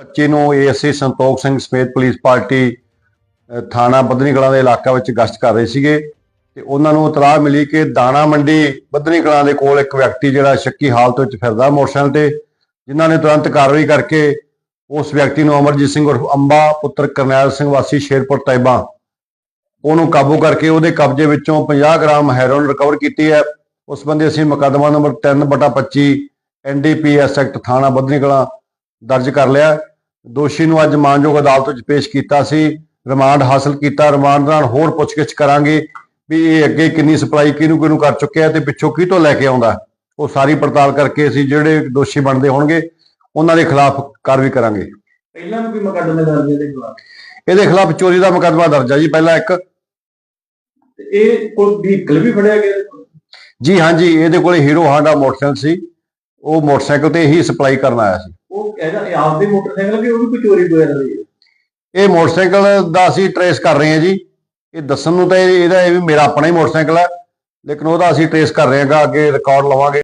25 ਨੂੰ ਏਐਸਏ ਸੰਤੋਖ ਸਿੰਘ ਸਮੇਤ police party ਥਾਣਾ ਬੱਧਨੀ ਕਲਾਂ ਦੇ ਇਲਾਕਾ ਵਿੱਚ ਗਸ਼ਤ ਕਰ ਰਹੇ ਸੀਗੇ ਤੇ ਉਹਨਾਂ ਨੂੰ ਇਤਲਾਹ ਮਿਲੀ ਕਿ ਦਾਣਾ ਮੰਡੀ ਬੱਧਨੀ ਕਲਾਂ ਦੇ ਕੋਲ ਇੱਕ ਵਿਅਕਤੀ ਜਿਹੜਾ ਸ਼ੱਕੀ ਹਾਲਤ ਵਿੱਚ ਫਿਰਦਾ ਮੋਟਰਸਾਈਕਲ ਤੇ, ਜਿਨ੍ਹਾਂ ਨੇ ਤੁਰੰਤ ਕਾਰਵਾਈ ਕਰਕੇ ਉਸ ਵਿਅਕਤੀ ਨੂੰ ਅਮਰਜੀਤ ਸਿੰਘ ਉਰਫ ਅੰਬਾ, ਪੁੱਤਰ ਕਰਨੈਲ ਸਿੰਘ ਵਾਸੀ ਸ਼ੇਰਪੁਰ ਤੈਬਾ ਉਹਨੂੰ ਕਾਬੂ ਕਰਕੇ ਉਹਦੇ ਕਬਜ਼ੇ ਵਿੱਚੋਂ 50 ਗ੍ਰਾਮ ਹੈਰੋਇਨ ਰਿਕਵਰ ਕੀਤੀ ਹੈ। ਉਸ ਬੰਦੇ ਅਸੀਂ ਮੁਕੱਦਮਾ ਨੰਬਰ 3/25 ਐਨਡੀਪੀਐਸ ਐਕਟ ਥਾਣਾ ਬੱਧਨੀ ਕਲਾਂ ਦਰਜ ਕਰ ਲਿਆ। ਦੋਸ਼ੀ ਨੂੰ ਅੱਜ ਮਾਨਯੋਗ ਅਦਾਲਤ ਵਿੱਚ ਪੇਸ਼ ਕੀਤਾ ਸੀ। ਰਿਮਾਂਡ ਹਾਸਲ ਕੀਤਾ। ਰਿਮਾਂਡ ਨਾਲ ਹੋਰ ਪੁੱਛਗਿੱਛ ਕਰਾਂਗੇ ਵੀ ਇਹ ਅੱਗੇ ਕਿੰਨੀ ਸਪਲਾਈ ਕਿਹਨੂੰ ਕਿਹਨੂੰ ਕਰ ਚੁੱਕਿਆ ਤੇ ਪਿੱਛੋਂ ਕੀ ਤੋਂ ਲੈ ਕੇ ਆਉਂਦਾ। ਉਹ ਸਾਰੀ ਪੜਤਾਲ ਕਰਕੇ ਅਸੀਂ ਜਿਹੜੇ ਦੋਸ਼ੀ ਬਣਦੇ ਹੋਣਗੇ ਉਹਨਾਂ ਦੇ ਖਿਲਾਫ ਕਾਰਵਾਈ ਕਰਾਂਗੇ। ਪਹਿਲਾਂ ਵੀ ਮੁਕੱਦਮੇ ਦਰਜ ਦੇ ਖਿਲਾਫ? ਇਹਦੇ ਖਿਲਾਫ ਚੋਰੀ ਦਾ ਮੁਕੱਦਮਾ ਦਰਜ ਹੈ ਜੀ ਪਹਿਲਾਂ ਇੱਕ। ਇਹ ਕੋਈ ਵਹੀਕਲ ਵੀ ਫੜਿਆ ਗਿਆ ਜੀ ਹਾਂਜੀ ਇਹਦੇ ਕੋਲੇ ਹੀਰੋ ਹਾਂਡਾ ਮੋਟਰਸਾਈਕਲ ਸੀ। ਉਹ ਮੋਟਰਸਾਈਕਲ ਤੇ ਹੀ ਸਪਲਾਈ ਕਰਨ ਆਇਆ ਸੀ। ਉਹ ਇਹਦਾ ਇਹ ਆਪਦੇ ਮੋਟਰਸਾਈਕਲ ਕਿ ਉਹ ਵੀ ਕੋਈ ਚੋਰੀ ਵਗੈਰਾ ਦੀ ਹੈ। ਇਹ ਮੋਟਰਸਾਈਕਲ ਦਾ ਅਸੀਂ ਟਰੇਸ ਕਰ ਰਹੇ ਹਾਂ ਜੀ। ਇਹ ਦੱਸਣ ਨੂੰ ਤਾਂ ਇਹ- ਇਹਦਾ ਇਹ ਵੀ ਮੇਰਾ ਆਪਣਾ ਹੀ ਮੋਟਰਸਾਈਕਲ ਹੈ ਲੇਕਿਨ ਉਹਦਾ ਅਸੀਂ ਟਰੇਸ ਕਰ ਰਹੇ ਹਾਂਗਾ ਅੱਗੇ ਰਿਕਾਰਡ ਲਵਾਂਗੇ।